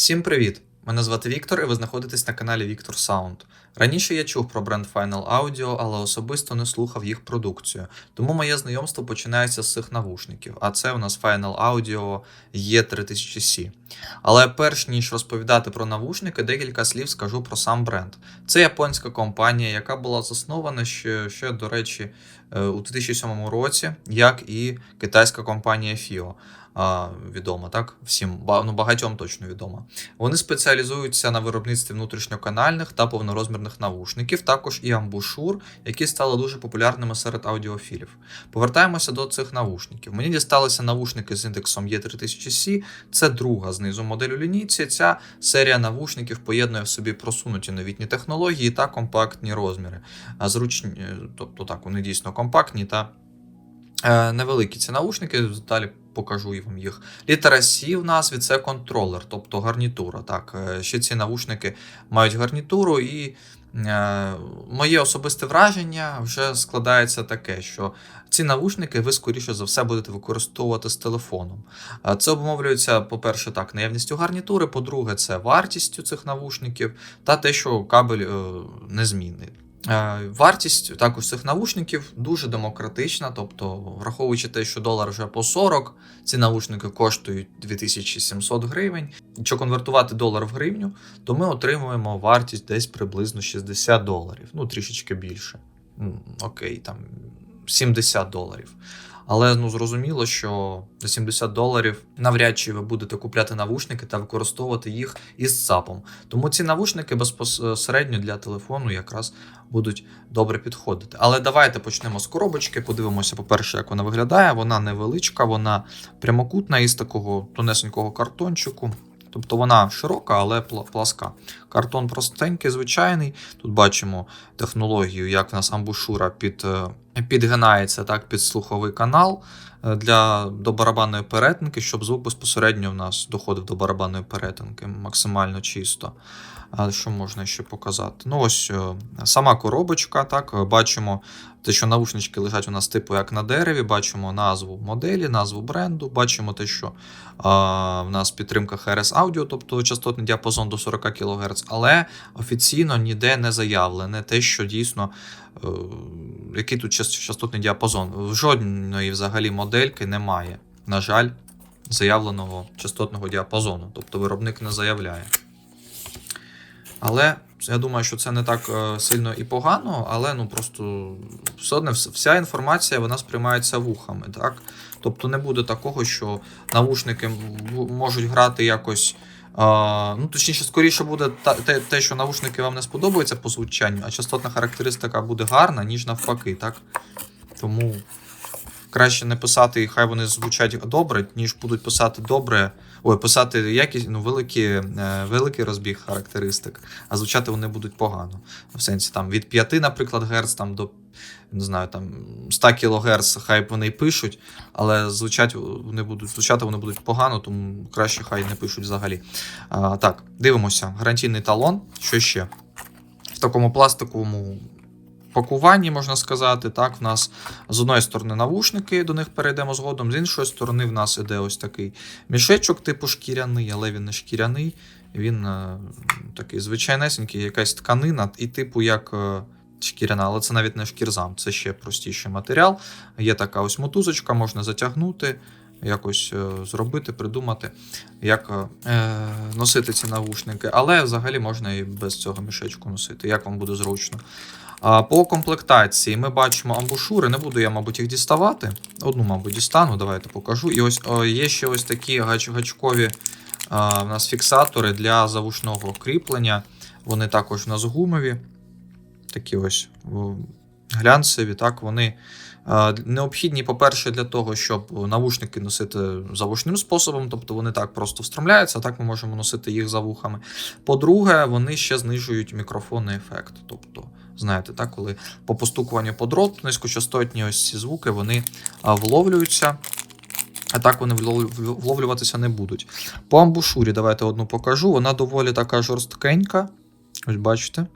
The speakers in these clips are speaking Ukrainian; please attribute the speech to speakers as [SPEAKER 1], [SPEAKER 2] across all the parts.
[SPEAKER 1] Всім привіт! Мене звати Віктор, і ви знаходитесь на каналі Віктор Sound. Раніше я чув про бренд Final Audio, але особисто не слухав їх продукцію. Тому моє знайомство починається з цих навушників. А це у нас Final Audio E3000C. Але перш ніж розповідати про навушники, декілька слів скажу про сам бренд. Це японська компанія, яка була заснована ще, ще до речі, е, у 2007 році, як і китайська компанія FIO. Відома, так? Всім ну, багатьом точно відома. Вони спеціалізуються на виробництві внутрішньоканальних та повнорозмірних навушників, також і амбушур, які стали дуже популярними серед аудіофілів. Повертаємося до цих навушників. Мені дісталися навушники з індексом E3000C. Це друга знизу модель у лінійці. Ця серія навушників поєднує в собі просунуті новітні технології та компактні розміри. А зручні, тобто так, вони дійсно компактні та е, невеликі ці навушники. Далі покажу і вам їх. Літера C в назві це контролер, тобто гарнітура. Так, е, ще ці навушники мають гарнітуру, і е, моє особисте враження вже складається таке, що ці навушники ви, скоріше за все, будете використовувати з телефоном. Е, Це обумовлюється, по-перше, так, наявністю гарнітури, по-друге, це вартістю цих навушників та те, що кабель е, незмінний. Е, Вартість також цих навушників дуже демократична, тобто, враховуючи те, що долар вже по 40, ці навушники коштують 2700 гривень. Якщо конвертувати долар в гривню, то ми отримуємо вартість десь приблизно 60 доларів, ну трішечки більше. Окей, там 70 доларів. Але ну зрозуміло, що за 70 доларів навряд чи ви будете купляти навушники та використовувати їх із ЦАПом. Тому ці навушники безпосередньо для телефону якраз будуть добре підходити. Але давайте почнемо з коробочки. Подивимося, по-перше, як вона виглядає. Вона невеличка, вона прямокутна із такого тонесенького картончику. Тобто вона широка, але пласка. Картон простенький, звичайний. Тут бачимо технологію, як в нас амбушура під, е, підгинається так, під слуховий канал е, для до барабанної перетинки, щоб звук безпосередньо в нас доходив до барабанної перетинки максимально чисто. Що можна ще показати? Ну, ось е, сама коробочка. Так, е, бачимо те, що наушнички лежать у нас типу як на дереві. Бачимо назву моделі, назву бренду. Бачимо те, що а, в нас підтримка HRS Audio, тобто частотний діапазон до 40 кГц, але офіційно ніде не заявлене те, що дійсно. е, Який тут частотний діапазон? Жодної взагалі модельки немає. На жаль, заявленого частотного діапазону, тобто виробник не заявляє. Але я думаю, що це не так е, сильно і погано, але ну просто все одно вся інформація вона сприймається вухами, так? Тобто не буде такого, що навушники можуть грати якось. Ну, точніше, скоріше буде те, те, що навушники вам не сподобаються по звучанню, а частотна характеристика буде гарна, ніж навпаки, так? Тому краще не писати, хай вони звучать добре, ніж будуть писати добре. Ой, писати якість, ну, великі, е, великий розбіг характеристик, а звучати вони будуть погано. В сенсі там від 5, наприклад, Гц там до не знаю, там 100 кГц хай вони й пишуть, але звучать вони будуть звучати вони будуть погано, тому краще хай не пишуть взагалі. А, так, дивимося. Гарантійний талон. Що ще? В такому пластиковому пакуванні, можна сказати, так, в нас з одної сторони навушники, до них перейдемо згодом, з іншої сторони, в нас іде ось такий мішечок, типу шкіряний, але він не шкіряний. Він е, такий звичайнесенький, якась тканина, і типу як е, шкіряна, але це навіть не шкірзам, це ще простіший матеріал. Є така ось мотузочка, можна затягнути, якось е, зробити, придумати, як носити ці навушники. Але взагалі можна і без цього мішечку носити, як вам буде зручно. По комплектації ми бачимо амбушури. Не буду я, мабуть, їх діставати. Одну, мабуть, дістану, давайте покажу. І ось є ще ось такі гачкові в нас фіксатори для завушного кріплення. Вони також в нас гумові. Такі ось глянцеві. Так, вони необхідні, по-перше, для того, щоб навушники носити завушним способом, тобто вони так просто встромляються, а так ми можемо носити їх за вухами. По-друге, вони ще знижують мікрофонний ефект. Тобто, знаєте, так, коли по постукуванню по дроту низькочастотні ось ці звуки вони вловлюються. А так вони вловлюватися не будуть. По амбушурі давайте одну покажу. Вона доволі така жорсткенька. Ось бачите.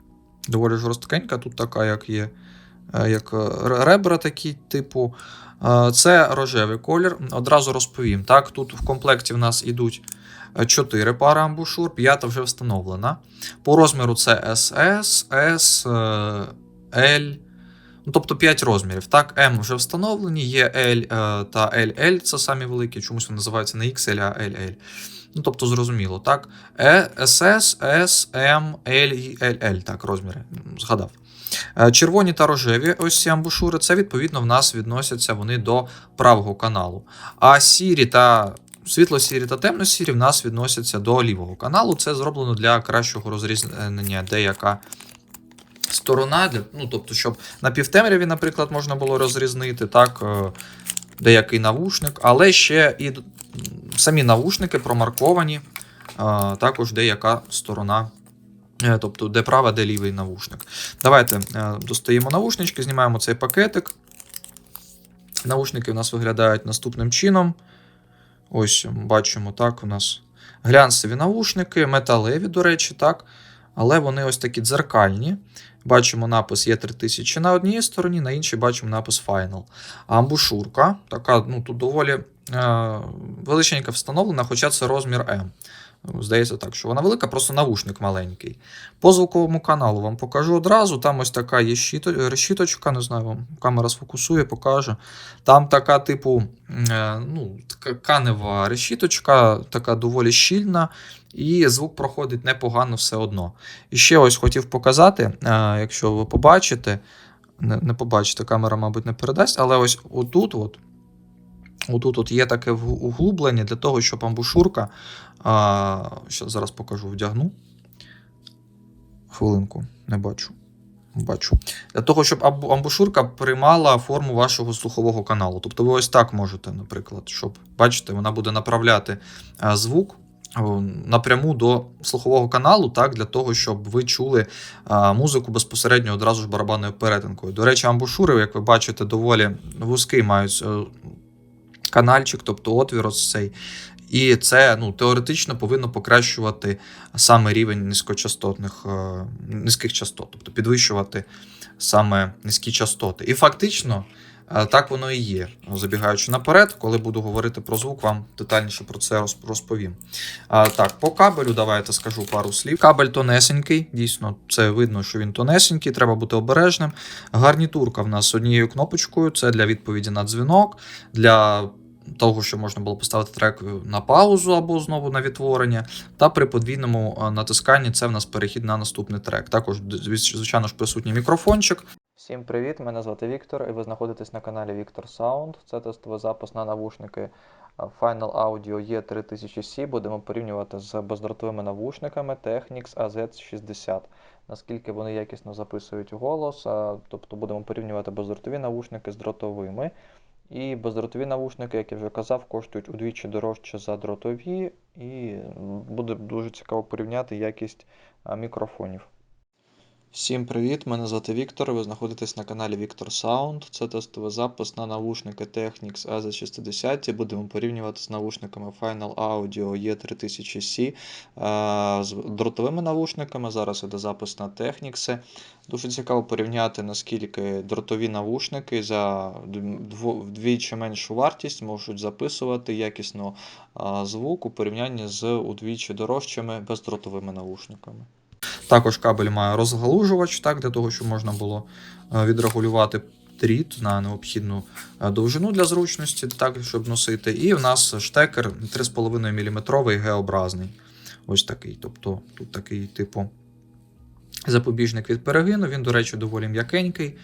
[SPEAKER 1] Доволі жорсткенька. Тут така, як є, як е, ребра такі, типу. Е, Це рожевий колір. Одразу розповім. Так, тут в комплекті в нас ідуть 4 пари амбушур, п'ята вже встановлена. По розміру це SS, S, е, L. Ну, тобто 5 розмірів. Так, М вже встановлені, є L е, та LL, це самі великі, чомусь вони називаються не XL, а LL. Ну, тобто, зрозуміло, так? Е, SS, S, M, L і LL, так, розміри. Згадав. Е, Червоні та рожеві ось ці амбушури, це відповідно в нас відносяться вони до правого каналу. А сірі та світло-сірі та темно-сірі в нас відносяться до лівого каналу. Це зроблено для кращого розрізнення деяка сторона, ну, тобто, щоб на півтемряві, наприклад, можна було розрізнити так, е, деякий навушник, але ще і самі навушники промарковані, е, також деяка сторона. Е, Тобто, де права, де лівий навушник. Давайте е, достаємо навушнички, знімаємо цей пакетик. Наушники у нас виглядають наступним чином. Ось бачимо, так, у нас глянцеві навушники, металеві, до речі, так. Але вони ось такі дзеркальні. Бачимо напис є 3000 на одній стороні, на іншій бачимо напис Final. Амбушурка, така, ну тут доволі е, величенька встановлена, хоча це розмір М. Здається так, що вона велика, просто навушник маленький. По звуковому каналу вам покажу одразу. Там ось така є щіто- решіточка, не знаю, вам камера сфокусує, покаже. Там така, типу, е, ну, така канева решіточка, така доволі щільна, і звук проходить непогано все одно. І ще ось хотів показати, е, якщо ви побачите, не, не побачите, камера, мабуть, не передасть, але ось отут, от, отут от є таке углублення для того, щоб амбушурка. А, що зараз покажу, вдягну. Хвилинку, не бачу. Бачу. Для того, щоб амбушурка приймала форму вашого слухового каналу. Тобто ви ось так можете, наприклад, щоб бачите, вона буде направляти звук напряму до слухового каналу, так, для того, щоб ви чули музику безпосередньо одразу ж барабанною перетинкою. До речі, амбушури, як ви бачите, доволі вузький мають е, канальчик, тобто отвір ось цей. І це ну, теоретично повинно покращувати саме рівень низькочастотних, е, низьких частот, тобто підвищувати саме низькі частоти. І фактично е, так воно і є. Забігаючи наперед, коли буду говорити про звук, вам детальніше про це розповім. Так, по кабелю давайте скажу пару слів. Кабель тонесенький, дійсно, це видно, що він тонесенький, треба бути обережним. Гарнітурка в нас однією кнопочкою, це для відповіді на дзвінок, для того, що можна було поставити трек на паузу або знову на відтворення. Та при подвійному натисканні це в нас перехід на наступний трек. Також, звичайно ж, присутній мікрофончик.
[SPEAKER 2] Всім привіт! Мене звати Віктор, і ви знаходитесь на каналі Віктор Sound. Це тестовий запис на навушники Final Audio E3000C. Будемо порівнювати з бездротовими навушниками Technics AZ60. Наскільки вони якісно записують голос, тобто будемо порівнювати бездротові навушники з дротовими. І бездротові навушники, як я вже казав, коштують удвічі дорожче за дротові, і буде дуже цікаво порівняти якість мікрофонів.
[SPEAKER 1] Всім привіт! Мене звати Віктор. Ви знаходитесь на каналі Віктор Sound. Це тестовий запис на навушники Technics AZ60. Будемо порівнювати з навушниками Final Audio E3000C е, з дротовими навушниками. Зараз іде запис на Technics. Дуже цікаво порівняти, наскільки дротові навушники за вдвічі меншу вартість можуть записувати якісно е, звук у порівнянні з удвічі дорожчими бездротовими навушниками. Також кабель має розгалужувач, так, для того, щоб можна було е, відрегулювати дріт на необхідну е, довжину для зручності, так, щоб носити. І в нас штекер 3,5 мм Г-образний. Ось такий. Тобто тут такий, типу, запобіжник від перегину. Він, до речі, доволі м'якенький.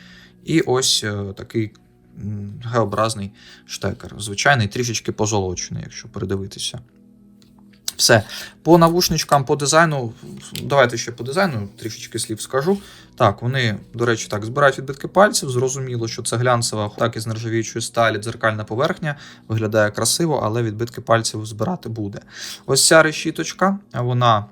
[SPEAKER 1] І ось е, такий м, Г-образний штекер. Звичайний, трішечки позолочений, якщо передивитися. Все. По навушничкам, по дизайну, давайте ще по дизайну трішечки слів скажу. Так, вони, до речі, так, збирають відбитки пальців. Зрозуміло, що це глянцева, так із нержавіючої сталі, дзеркальна поверхня. Виглядає красиво, але відбитки пальців збирати буде. Ось ця решіточка, вона.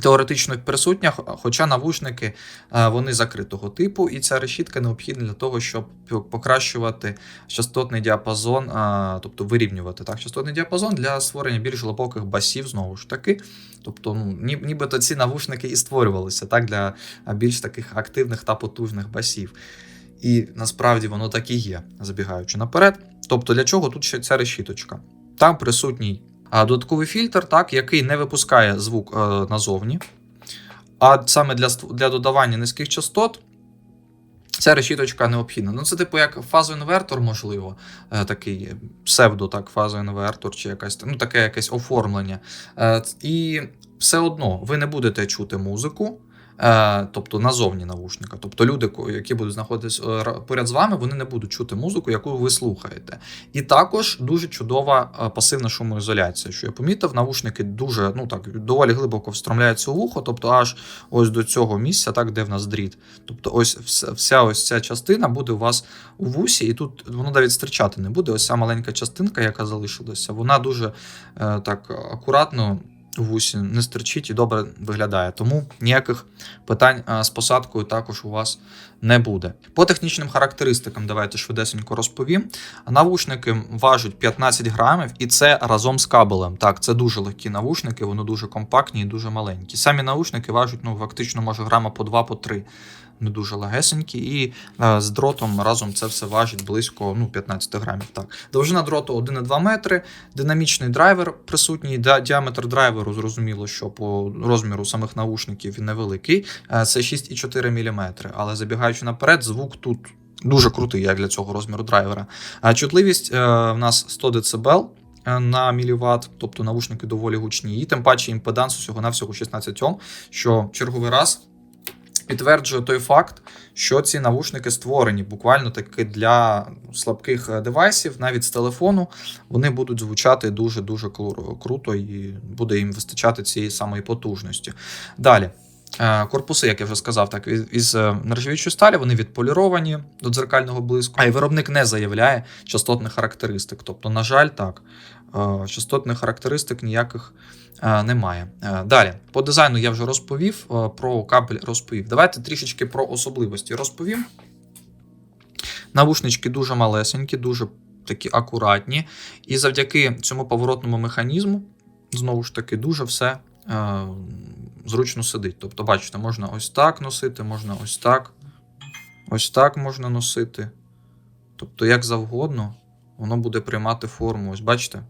[SPEAKER 1] Теоретично присутня, хоча навушники е, вони закритого типу, і ця решітка необхідна для того, щоб покращувати частотний діапазон, е, тобто вирівнювати так, частотний діапазон для створення більш глибоких басів, знову ж таки. Тобто, ну, ні- нібито ці навушники і створювалися так, для більш таких активних та потужних басів. І насправді воно так і є, забігаючи наперед. Тобто, для чого тут ще ця решіточка? Там присутній додатковий фільтр, так, який не випускає звук е, назовні. А саме для, для додавання низьких частот ця решіточка необхідна. Ну, це типу як фазоінвертор, можливо, е, такий псевдо, так, фазоінвертор, чи якась ну, таке якесь оформлення. Е, і все одно ви не будете чути музику. Е, Тобто назовні навушника. Тобто люди, які будуть знаходитися е, поряд з вами, вони не будуть чути музику, яку ви слухаєте. І також дуже чудова е, пасивна шумоізоляція. Що я помітив, навушники дуже ну так доволі глибоко встромляються у вухо, тобто аж ось до цього місця, так де в нас дріт. Тобто, ось вся, ось ця частина буде у вас у вусі, і тут воно навіть стирчати не буде. Ось ця маленька частинка, яка залишилася, вона дуже так акуратно. Вусі не стерчить і добре виглядає, тому ніяких питань е, з посадкою також у вас не буде. По технічним характеристикам давайте швидесенько розповім. Навушники важать 15 грамів, і це разом з кабелем. Так, це дуже легкі навушники, вони дуже компактні і дуже маленькі. Самі навушники важать ну, фактично, може грама по 2 по 3 не дуже легесенькі, і е, з дротом разом це все важить близько ну, 15 грамів. Так. Довжина дроту 1,2 метри, динамічний драйвер присутній, діаметр драйверу, зрозуміло, що по розміру самих навушників він невеликий, е, це 6,4 мм. Але забігаючи наперед, звук тут. Дуже крутий, як для цього розміру драйвера. А чутливість е, в нас 100 дБ на міліватт, тобто навушники доволі гучні, і тим паче імпеданс усього навсього 16 Ом, що черговий раз підтверджує той факт, що ці навушники створені буквально таки для слабких е, девайсів, навіть з телефону, вони будуть звучати дуже дуже круто і буде їм вистачати цієї самої потужності. Далі. Е, Корпуси, як я вже сказав, так із- е, нержавіючої сталі вони відполіровані до дзеркального блиску, а й виробник не заявляє частотних характеристик. Тобто, на жаль, так, е, частотних характеристик ніяких немає. Далі, по дизайну я вже розповів, про кабель розповів. Давайте трішечки про особливості розповім. Навушнички дуже малесенькі, дуже такі акуратні. І завдяки цьому поворотному механізму, знову ж таки, дуже все зручно сидить. Тобто, бачите, можна ось так носити, можна ось так, ось так можна носити. Тобто, як завгодно, воно буде приймати форму. Ось бачите?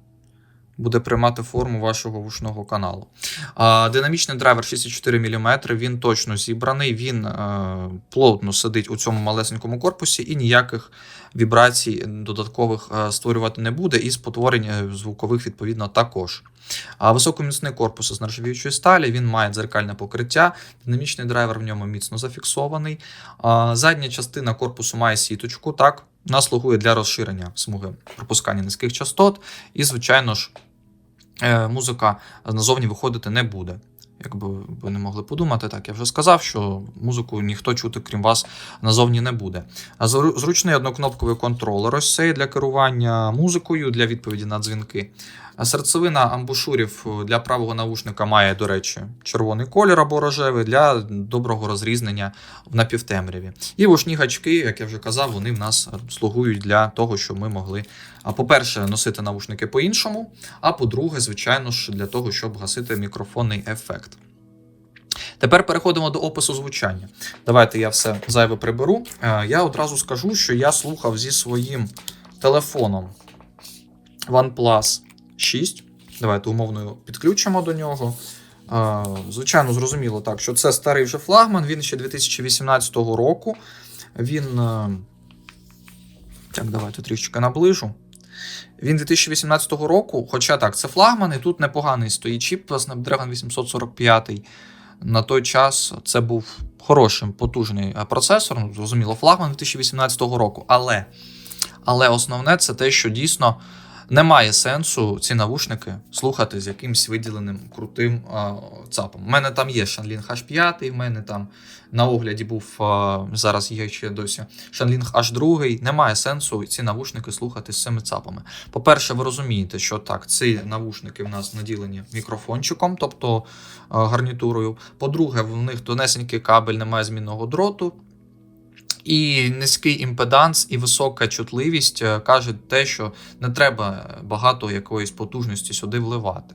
[SPEAKER 1] Буде приймати форму вашого вушного каналу. А, динамічний драйвер 64 мм, він точно зібраний, він е, плотно сидить у цьому малесенькому корпусі і ніяких вібрацій додаткових е, створювати не буде, і спотворення звукових, відповідно, також. А високоміцний корпус з нержавіючої сталі, він має дзеркальне покриття, динамічний драйвер в ньому міцно зафіксований. А, задня частина корпусу має сіточку, так, вона слугує для розширення смуги пропускання низьких частот, і, звичайно ж, е, музика назовні виходити не буде. Якби ви не могли подумати, так я вже сказав, що музику ніхто чути, крім вас, назовні не буде. Зручний однокнопковий контролер ось цей для керування музикою, для відповіді на дзвінки. Серцевина амбушурів е, для правого навушника має, до речі, червоний колір або рожевий для доброго розрізнення в напівтемряві. І вушні гачки, як я вже казав, вони в нас слугують для того, щоб ми могли, по-перше, носити навушники по-іншому, а по-друге, звичайно ж, для того, щоб гасити мікрофонний ефект. Тепер переходимо до опису звучання. Давайте я все зайве приберу. Е, Я одразу скажу, що я слухав зі своїм телефоном OnePlus 6. Давайте умовно підключимо до нього. Звичайно, зрозуміло так, що це старий вже флагман, він ще 2018 року. Він. е, Так, давайте трішки наближу. Він 2018 року, хоча так, це флагман, і тут непоганий стоїть чіп Snapdragon 845. На той час це був хорошим, потужний е, процесор, ну, зрозуміло, флагман 2018 року. Але, але основне це те, що дійсно немає сенсу ці навушники слухати з якимсь виділеним крутим а, ЦАПом. У мене там є Shanling H5, в мене там на огляді був а, зараз є ще досі Shanling H2. Немає сенсу ці навушники слухати з цими ЦАПами. По-перше, ви розумієте, що так, ці навушники в нас наділені мікрофончиком, тобто а, гарнітурою. По-друге, в них тонесенький кабель, немає змінного дроту. І низький імпеданс і висока чутливість е, кажуть те, що не треба багато якоїсь потужності сюди вливати.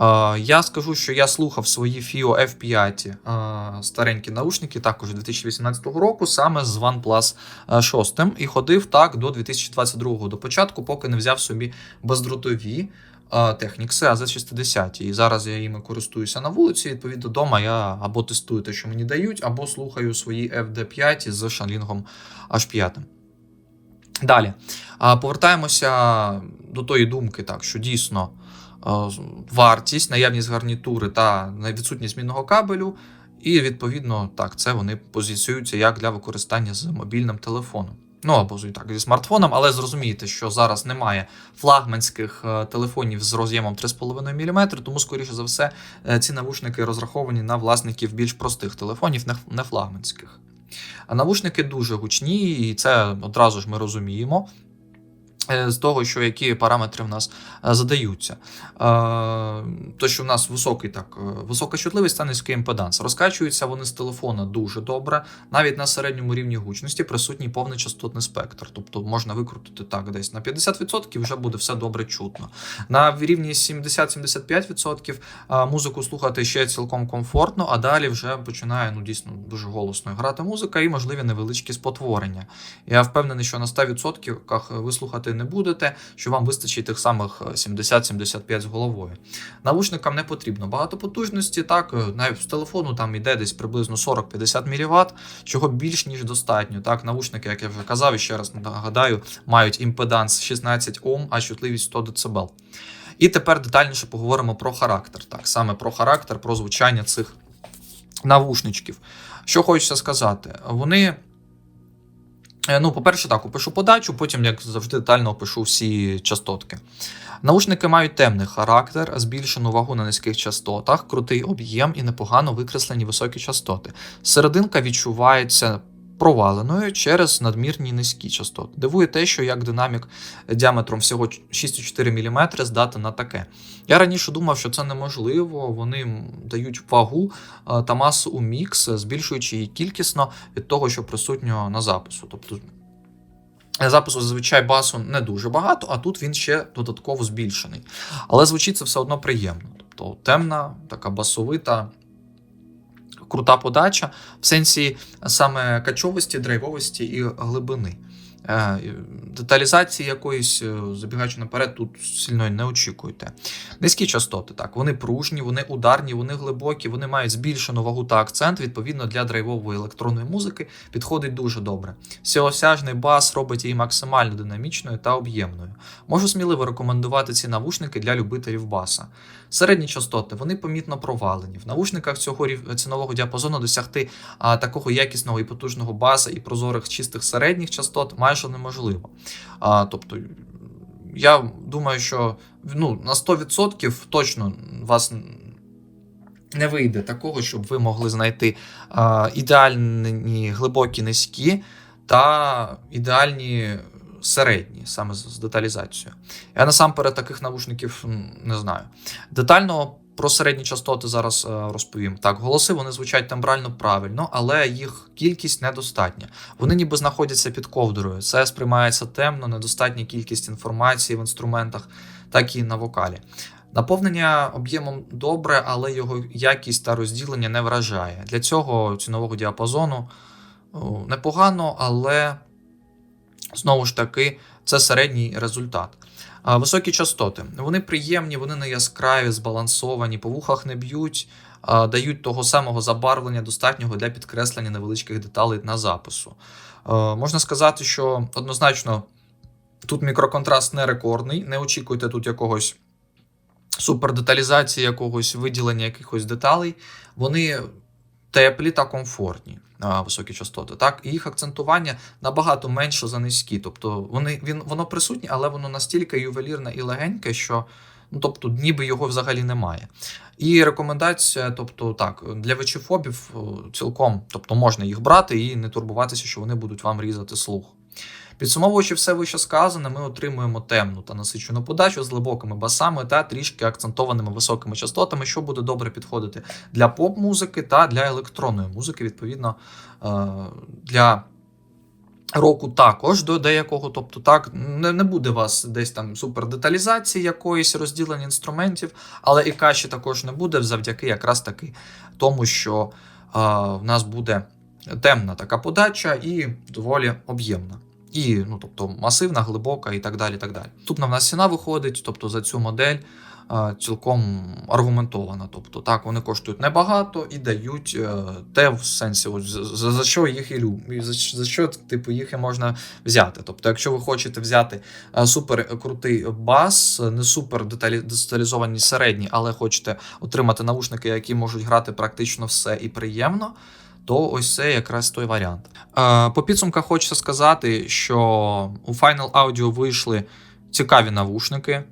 [SPEAKER 1] Е, Я скажу, що я слухав свої FIO F5 е, старенькі наушники також 2018 року, саме з OnePlus 6, і ходив так до 2022 до початку, поки не взяв собі бездротові а, Технікси AZ60. І зараз я їми користуюся на вулиці. Відповідно, вдома я або тестую те, що мені дають, або слухаю свої FD5 з шанлінгом H5. Далі. Повертаємося до тої думки, так, що дійсно е, вартість, наявність гарнітури та відсутність змінного кабелю. І відповідно, так, це вони позиціюються як для використання з мобільним телефоном. Ну або і так, зі смартфоном, але зрозумієте, що зараз немає флагманських е, телефонів з роз'ємом 3,5 мм, тому, скоріше за все, е, ці навушники розраховані на власників більш простих телефонів, не флагманських. А навушники дуже гучні, і це одразу ж ми розуміємо. Е, З того, що які параметри в нас е, задаються. Е, То, що в нас високий, так, висока чутливість та низький імпеданс. Розкачуються вони з телефона дуже добре. Навіть на середньому рівні гучності присутній повний частотний спектр. Тобто можна викрутити так десь на 50% вже буде все добре чутно. На рівні 70-75% музику слухати ще цілком комфортно, а далі вже починає ну, дійсно дуже голосно грати музика і можливі невеличкі спотворення. Я впевнений, що на 100% ви слухати не будете, що вам вистачить тих самих 70-75 з головою. Навушникам не потрібно багато потужності, так, е, навіть з телефону там йде десь приблизно 40-50 мВт, чого більш ніж достатньо. Так, навушники, як я вже казав, і ще раз нагадаю, мають імпеданс 16 Ом, а чутливість 100 дБ. І тепер детальніше поговоримо про характер. Так, саме про характер, про звучання цих навушничків. Що хочеться сказати, вони. Е, Ну, по-перше, так, опишу подачу, потім, як завжди, детально опишу всі частотки. Наушники мають темний характер, збільшену вагу на низьких частотах, крутий об'єм і непогано викреслені високі частоти. Серединка відчувається проваленою через надмірні низькі частоти. Дивує те, що як динамік діаметром всього 6,4 мм здатен на таке. Я раніше думав, що це неможливо. Вони дають вагу е, та масу у мікс, збільшуючи її кількісно від того, що присутньо на запису. Тобто запису зазвичай басу не дуже багато, а тут він ще додатково збільшений. Але звучить це все одно приємно. Тобто темна, така басовита. Крута подача в сенсі саме качовості, драйвовості і глибини. Е, Деталізації якоїсь, е, забігаючи наперед, тут сильно не очікуйте. Низькі частоти, так, вони пружні, вони ударні, вони глибокі, вони мають збільшену вагу та акцент. Відповідно, для драйвової електронної музики підходить дуже добре. Всеосяжний бас робить її максимально динамічною та об'ємною. Можу сміливо рекомендувати ці навушники для любителів баса. Середні частоти вони помітно провалені. В навушниках цього цінового діапазону досягти а, такого якісного і потужного баса і прозорих чистих середніх частот майже неможливо. А, тобто, я думаю, що ну, на 100% точно вас не вийде такого, щоб ви могли знайти а, ідеальні глибокі низькі та ідеальні середні, саме з, деталізацією. Я насамперед таких навушників не знаю. Детально про середні частоти зараз е, розповім. Так, голоси вони звучать тембрально правильно, але їх кількість недостатня. Вони ніби знаходяться під ковдрою. Це сприймається темно, недостатня кількість інформації в інструментах, так і на вокалі. Наповнення об'ємом добре, але його якість та розділення не вражає. Для цього цінового діапазону непогано, але знову ж таки це середній результат. Високі частоти. Вони приємні, вони не яскраві, збалансовані, по вухах не б'ють, дають того самого забарвлення, достатнього для підкреслення невеличких деталей на запису. Е, Можна сказати, що однозначно тут мікроконтраст не рекордний, не очікуйте тут якогось супердеталізації, якогось виділення якихось деталей. Вони теплі та комфортні. а, Високі частоти, так і їх акцентування набагато менше за низькі. Тобто вони він воно присутнє, але воно настільки ювелірне і легеньке, що ну тобто, ніби його взагалі немає. І рекомендація, тобто так, для вечіфобів цілком, тобто можна їх брати і не турбуватися, що вони будуть вам різати слух. Підсумовуючи все вище сказане, ми отримуємо темну та насичену подачу з глибокими басами та трішки акцентованими високими частотами, що буде добре підходити для поп-музики та для електронної музики, відповідно е, для року також до деякого. Тобто, так не, не буде вас десь там супердеталізації якоїсь розділення інструментів, але і каші також не буде завдяки якраз таки тому, що е, в нас буде темна така подача і доволі об'ємна. І ну, тобто масивна, глибока і так далі. Так далі. Наступна в нас ціна виходить, тобто за цю модель цілком аргументована. Тобто, так, вони коштують небагато і дають е, те в сенсі, ось, за, за що їх і люб, за, за що типу, їх і можна взяти. Тобто, якщо ви хочете взяти е, супер крутий бас, е, не супер деталі, деталізовані середні, але хочете отримати наушники, які можуть грати практично все і приємно. То ось це якраз той варіант. Е, по підсумках хочеться сказати, що у Final Audio вийшли цікаві навушники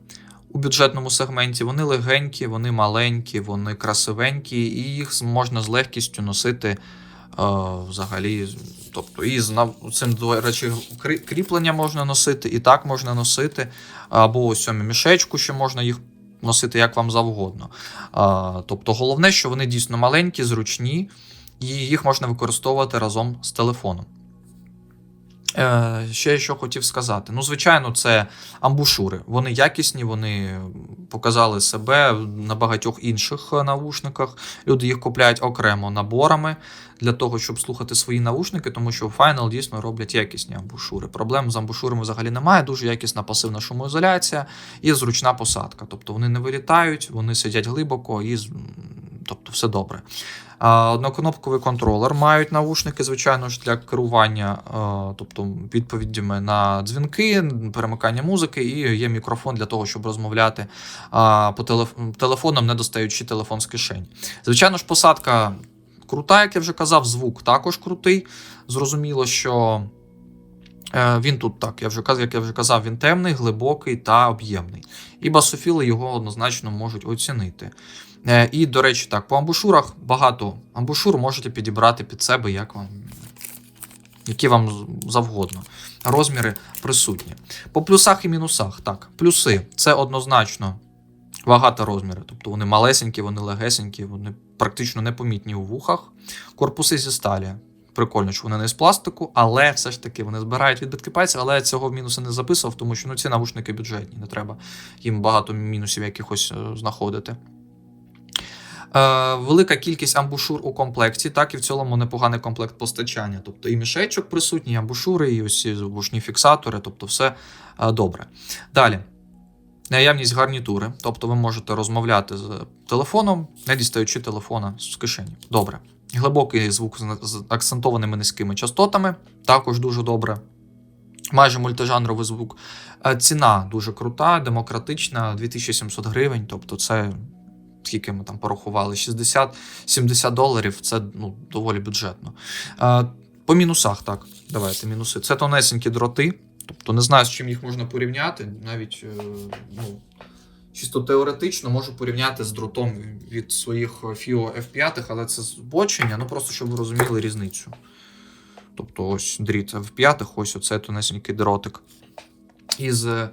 [SPEAKER 1] у бюджетному сегменті. Вони легенькі, вони маленькі, вони красивенькі, і їх можна з легкістю носити е, взагалі. Тобто, і з цим, до речі, кріплення можна носити, і так можна носити, або ось цьому мішечку ще можна їх носити як вам завгодно. А, тобто, головне, що вони дійсно маленькі, зручні, і їх можна використовувати разом з телефоном. Е, ще що хотів сказати. Ну, звичайно, це амбушури. Вони якісні, вони показали себе на багатьох інших навушниках. Люди їх купляють окремо наборами для того, щоб слухати свої навушники, тому що Final дійсно роблять якісні амбушури. Проблем з амбушурами взагалі немає. Дуже якісна пасивна шумоізоляція і зручна посадка. Тобто вони не вилітають, вони сидять глибоко і тобто все добре. Однокнопковий контролер мають навушники, звичайно ж, для керування, тобто відповідями на дзвінки, перемикання музики, і є мікрофон для того, щоб розмовляти по телеф- телефоном, не достаючи телефон з кишені. Звичайно ж, посадка крута, як я вже казав, звук також крутий. Зрозуміло, що е, він тут так, я вже казав, як я вже казав, він темний, глибокий та об'ємний. І басофіли його однозначно можуть оцінити. Е, І, до речі, так, по амбушурах багато амбушур можете підібрати під себе, як вам, які вам завгодно. Розміри присутні. По плюсах і мінусах, так. Плюси це однозначно вага та розміри. Тобто вони малесенькі, вони легесенькі, вони практично непомітні у вухах. Корпуси зі сталі. Прикольно, що вони не з пластику, але все ж таки вони збирають відбитки пальців, але я цього в мінуси не записував, тому що ну, ці навушники бюджетні, не треба їм багато мінусів якихось е, знаходити. Е, велика кількість амбушур у комплекті, так і в цілому непоганий комплект постачання. Тобто і мішечок присутній, і амбушури, і ці вушні фіксатори, тобто все е, добре. Далі. Наявність гарнітури, тобто ви можете розмовляти з телефоном, не дістаючи телефона з кишені. Добре. Глибокий звук з з акцентованими низькими частотами, також дуже добре. Майже мультижанровий звук. Е, Ціна дуже крута, демократична, 2700 гривень. Тобто, це скільки ми там порахували? 60-70 доларів це ну, доволі бюджетно. Е, По мінусах, так, давайте мінуси. Це тонесенькі дроти. Тобто не знаю, з чим їх можна порівняти. Навіть е, ну, чисто теоретично можу порівняти з дротом від своїх FIO F5, але це збочення, ну просто щоб ви розуміли різницю. Тобто ось дріт F5, ось оце тонесенький дротик із е,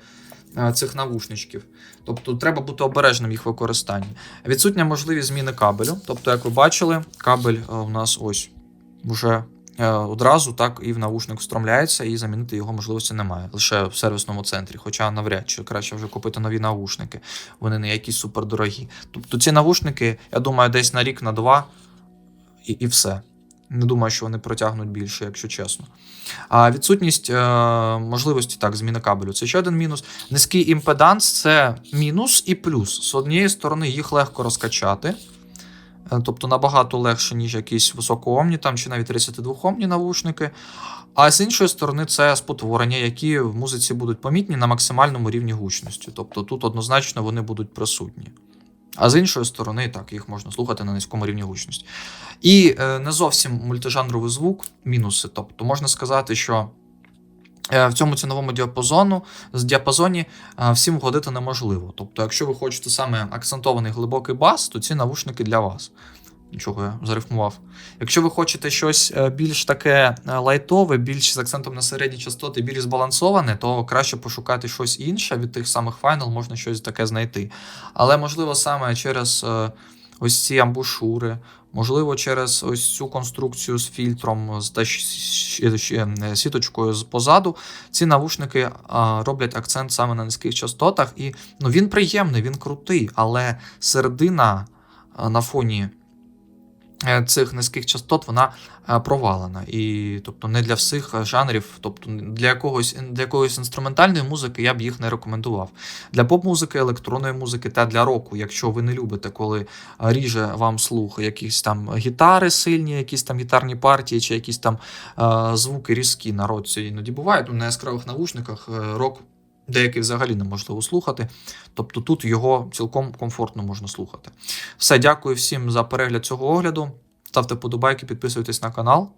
[SPEAKER 1] цих навушничків. Тобто треба бути обережним їх використанні. Відсутня можливість зміни кабелю. Тобто, як ви бачили, кабель е, у нас ось вже е, одразу так і в навушник встромляється, і замінити його можливості немає. Лише в сервісному центрі. Хоча навряд чи краще вже купити нові навушники. Вони не якісь супердорогі. Тобто ці навушники, я думаю, десь на рік, на два, і, і все. Не думаю, що вони протягнуть більше, якщо чесно. А відсутність е, можливості так, зміни кабелю це ще один мінус. Низький імпеданс це мінус і плюс. З однієї сторони, їх легко розкачати. Е, Тобто набагато легше, ніж якісь високоомні там, чи навіть 32-омні навушники. А з іншої сторони, це спотворення, які в музиці будуть помітні на максимальному рівні гучності. Тобто тут однозначно вони будуть присутні. А з іншої сторони, так, їх можна слухати на низькому рівні гучності. І е, не зовсім мультижанровий звук, мінуси. Тобто можна сказати, що е, в цьому ціновому діапазону, з діапазоні е, всім вгодити неможливо. Тобто, якщо ви хочете саме акцентований глибокий бас, то ці навушники для вас. Нічого я зарифмував. Якщо ви хочете щось е, більш таке е, лайтове, більш з акцентом на середні частоти, більш збалансоване, то краще пошукати щось інше від тих самих Final, можна щось таке знайти. Але можливо саме через е, ось ці амбушури, можливо, через ось цю конструкцію з фільтром, з сіточкою позаду, ці навушники роблять акцент саме на низьких частотах. І ну, він приємний, він крутий, але середина на фоні цих низьких частот вона е, провалена. І тобто не для всіх е, жанрів, тобто для якогось для якоїсь інструментальної музики я б їх не рекомендував. Для поп-музики, електронної музики та для року, якщо ви не любите, коли е, ріже вам слух якісь там гітари сильні, якісь там гітарні партії, чи якісь там е, звуки різкі на році іноді бувають. Ну, на яскравих навушниках е, рок деякий взагалі неможливо слухати. Тобто тут його цілком комфортно можна слухати. Все, дякую всім за перегляд цього огляду. Ставте подобайки, підписуйтесь на канал.